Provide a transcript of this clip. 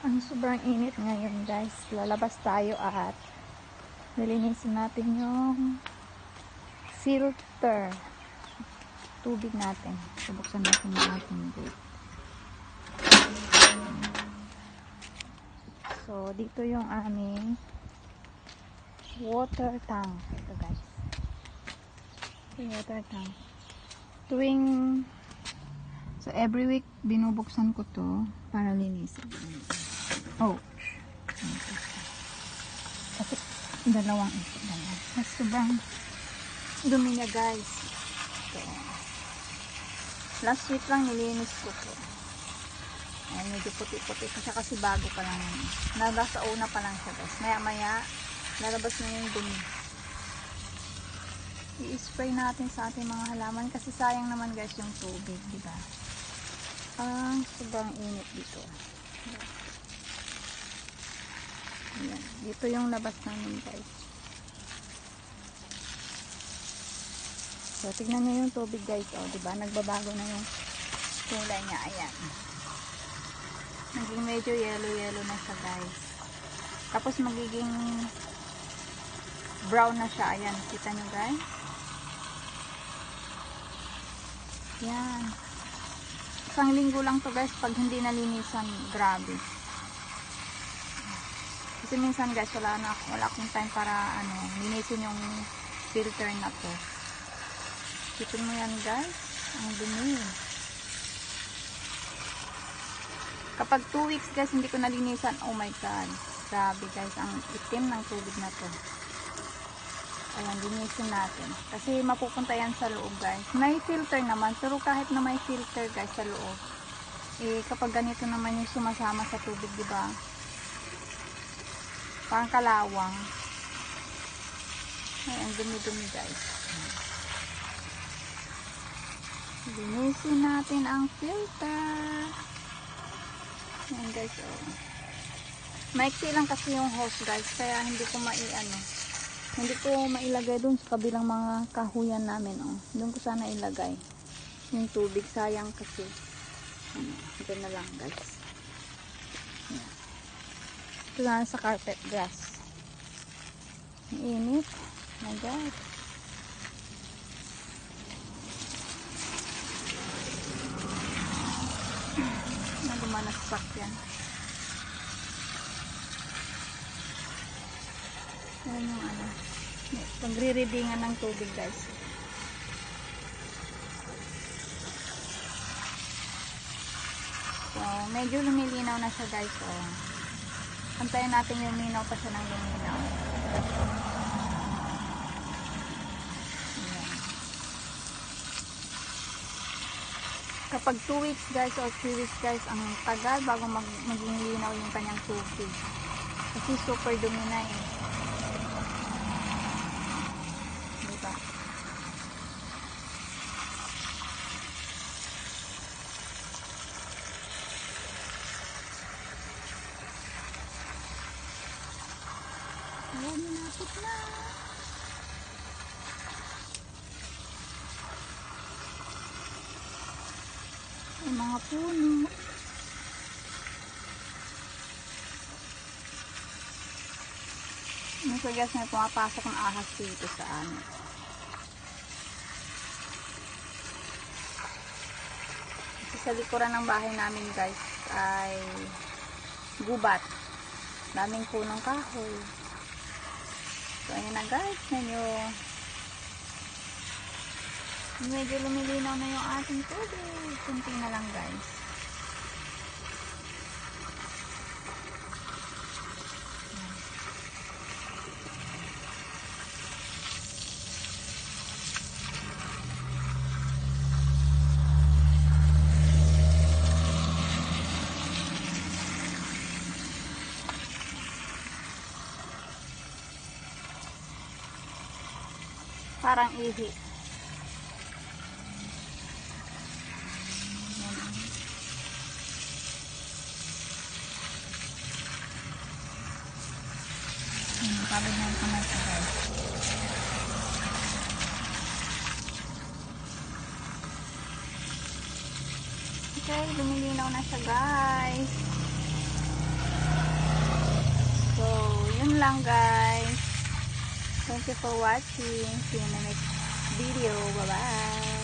Ang sobrang init ngayon guys. Lalabas tayo at nilinisin natin yung filter tubig natin. Subuksan natin yung ating gate. So, dito yung aming water tank. Ito guys. Yung water tank. Tuwing So, every week, binubuksan ko to para linisin. Oh. Kasi, dalawang ito. Dalawa. Mas sobrang dumi niya, guys. So, last week lang nilinis ko to. Ayan, medyo puti-puti pa siya kasi bago pa lang. Nasa una pa lang siya, guys. Maya-maya, lalabas na yung dumi. I-spray natin sa ating mga halaman kasi sayang naman guys yung tubig, di ba? Ang sobrang init dito. Ayan. Dito yung labas namin guys. So, tignan nyo yung tubig guys. O, di ba? Nagbabago na yung kulay niya. Ayan. Naging medyo yellow-yellow na siya guys. Tapos magiging brown na siya. Ayan. Kita nyo guys? Yan. Isang linggo lang to guys pag hindi nalinisan. Grabe. Kasi minsan guys wala na wala akong time para ano, linisin yung filter na to. Sipin mo yan guys. Ang dumi. Kapag 2 weeks guys hindi ko nalinisan, oh my god. Grabe guys, ang itim ng tubig na to. Ayan, linisin natin. Kasi mapupunta yan sa loob, guys. May filter naman, pero kahit na may filter, guys, sa loob, eh, kapag ganito naman yung sumasama sa tubig, di ba? Parang kalawang. Ayan, dumi-dumi, guys. Linisin natin ang filter. Ayan, guys, oh. Maiksi lang kasi yung hose, guys, kaya hindi ko mai-ano hindi ko mailagay dun sa kabilang mga kahuyan namin oh. doon ko sana ilagay yung tubig sayang kasi ano, ito na lang guys Ayan. Ito na sa carpet grass ang init my god nagumanas yan Ayan yung ano. Pagre-readingan ng tubig guys. So, medyo lumilinaw na siya guys. So, antayin natin yung minaw pa siya ng luminaw. Kapag 2 weeks guys or 3 weeks guys, ang tagal bago mag maging linaw yung kanyang tubig. Kasi super dumi na eh. Diba? Ayan, minapit na. May mga puno. Nasa gas na pumapasok ng ahas dito sa amin. Kasi sa likuran ng bahay namin guys ay gubat. Daming punong kahoy. So ayun na guys, medyo medyo lumilinaw na yung ating tubig. Kunti na lang guys. Parang ihi. Pagod na yung kamay ko guys. Okay, lumilinaw na siya guys. yun lang guys. Thank you for watching. See you in the next video. Bye-bye.